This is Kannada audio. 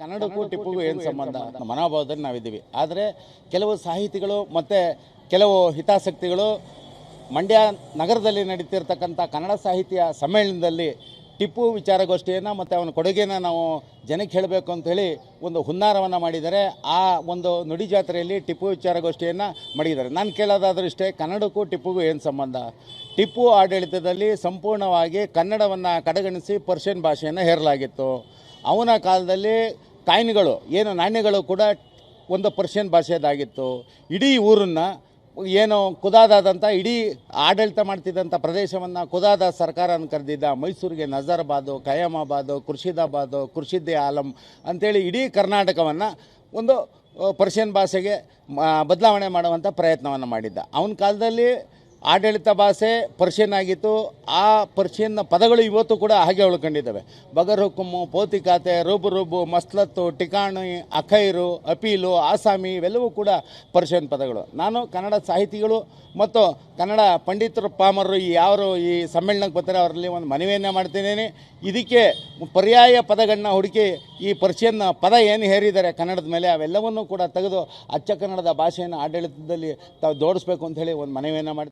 ಕನ್ನಡಕ್ಕೂ ಟಿಪ್ಪುಗೂ ಏನು ಸಂಬಂಧ? ಮನೋಭಾವದಲ್ಲಿ ನಾವಿದ್ದೀವಿ. ಆದರೆ ಕೆಲವು ಸಾಹಿತಿಗಳು ಮತ್ತು ಕೆಲವು ಹಿತಾಸಕ್ತಿಗಳು ಮಂಡ್ಯ ನಗರದಲ್ಲಿ ನಡೀತಿರ್ತಕ್ಕಂಥ ಕನ್ನಡ ಸಾಹಿತ್ಯ ಸಮ್ಮೇಳನದಲ್ಲಿ ಟಿಪ್ಪು ವಿಚಾರಗೋಷ್ಠಿಯನ್ನು ಮತ್ತು ಅವನ ಕೊಡುಗೆನ ನಾವು ಜನಕ್ಕೆ ಹೇಳಬೇಕು ಅಂಥೇಳಿ ಒಂದು ಹುನ್ನಾರವನ್ನು ಮಾಡಿದ್ದಾರೆ. ಆ ಒಂದು ನುಡಿ ಜಾತ್ರೆಯಲ್ಲಿ ಟಿಪ್ಪು ವಿಚಾರಗೋಷ್ಠಿಯನ್ನು ಮಾಡಿದ್ದಾರೆ ನಾನು ಕೇಳೋದಾದರೂ ಇಷ್ಟೇ ಕನ್ನಡಕ್ಕೂ ಟಿಪ್ಪುಗೂ ಏನು ಸಂಬಂಧ? ಟಿಪ್ಪು ಆಡಳಿತದಲ್ಲಿ ಸಂಪೂರ್ಣವಾಗಿ ಕನ್ನಡವನ್ನು ಕಡೆಗಣಿಸಿ ಪರ್ಷಿಯನ್ ಭಾಷೆಯನ್ನು ಹೇರಲಾಗಿತ್ತು. ಅವನ ಕಾಲದಲ್ಲಿ ಕಾಯಿನ್ಗಳು ಏನು ನಾಣ್ಯಗಳು ಕೂಡ ಒಂದು ಪರ್ಷಿಯನ್ ಭಾಷೆಯದಾಗಿತ್ತು. ಇಡೀ ಊರನ್ನು ಏನು ಕುದಾದಾದಂಥ ಇಡೀ ಆಡಳಿತ ಮಾಡ್ತಿದ್ದಂಥ ಪ್ರದೇಶವನ್ನು ಕುದಾದ ಸರ್ಕಾರ ಕರೆದಿದ್ದ ಮೈಸೂರಿಗೆ ನಜರ್ಬಾದು ಕಯಾಮಾಬಾದು ಖುರ್ಷಿದಾಬಾದು, ಖುರ್ಷಿದ್ದೆ ಆಲಂ ಅಂತೇಳಿ ಇಡೀ ಕರ್ನಾಟಕವನ್ನು ಒಂದು ಪರ್ಷಿಯನ್ ಭಾಷೆಗೆ ಬದಲಾವಣೆ ಮಾಡುವಂಥ ಪ್ರಯತ್ನವನ್ನು ಮಾಡಿದ್ದ. ಅವನ ಕಾಲದಲ್ಲಿ ಆಡಳಿತ ಭಾಷೆ ಪರ್ಷಿಯನ್ ಆಗಿತ್ತು. ಆ ಪರ್ಷಿಯನ್ ಪದಗಳು ಇವತ್ತು ಕೂಡ ಹಾಗೆ ಉಳ್ಕೊಂಡಿದ್ದಾವೆ. ಬಗರ್ ಹುಕುಮು, ಪೋತಿಕಾತೆ ರೂಬು ರೂಬು ಮಸ್ಲತ್ತು, ಟಿಕಾಣಿ, ಅಖೈರು, ಅಪೀಲು, ಆಸಾಮಿ ಇವೆಲ್ಲವೂ ಕೂಡ ಪರ್ಷಿಯನ್ ಪದಗಳು. ನಾನು ಕನ್ನಡ ಸಾಹಿತಿಗಳು ಮತ್ತು ಕನ್ನಡ ಪಂಡಿತರು ಪಾಮರು ಯಾರು ಈ ಸಮ್ಮೇಳನಕ್ಕೆ ಬರ್ತಾರೆ ಅವರಲ್ಲಿ ಒಂದು ಮನವಿಯನ್ನು ಮಾಡ್ತಿದ್ದೀನಿ. ಇದಕ್ಕೆ ಪರ್ಯಾಯ ಪದಗಳನ್ನ ಹುಡುಕಿ ಈ ಪರ್ಷಿಯನ್ ಪದ ಏನು ಹೇರಿದ್ದಾರೆ ಕನ್ನಡದ ಮೇಲೆ ಅವೆಲ್ಲವನ್ನೂ ಕೂಡ ತೆಗೆದು ಅಚ್ಚ ಕನ್ನಡದ ಭಾಷೆಯನ್ನು ಆಡಳಿತದಲ್ಲಿ ತಾವು ಜೋಡಿಸ್ಬೇಕು ಅಂತ ಹೇಳಿ ಒಂದು ಮನವಿಯನ್ನು ಮಾಡ್ತೀನಿ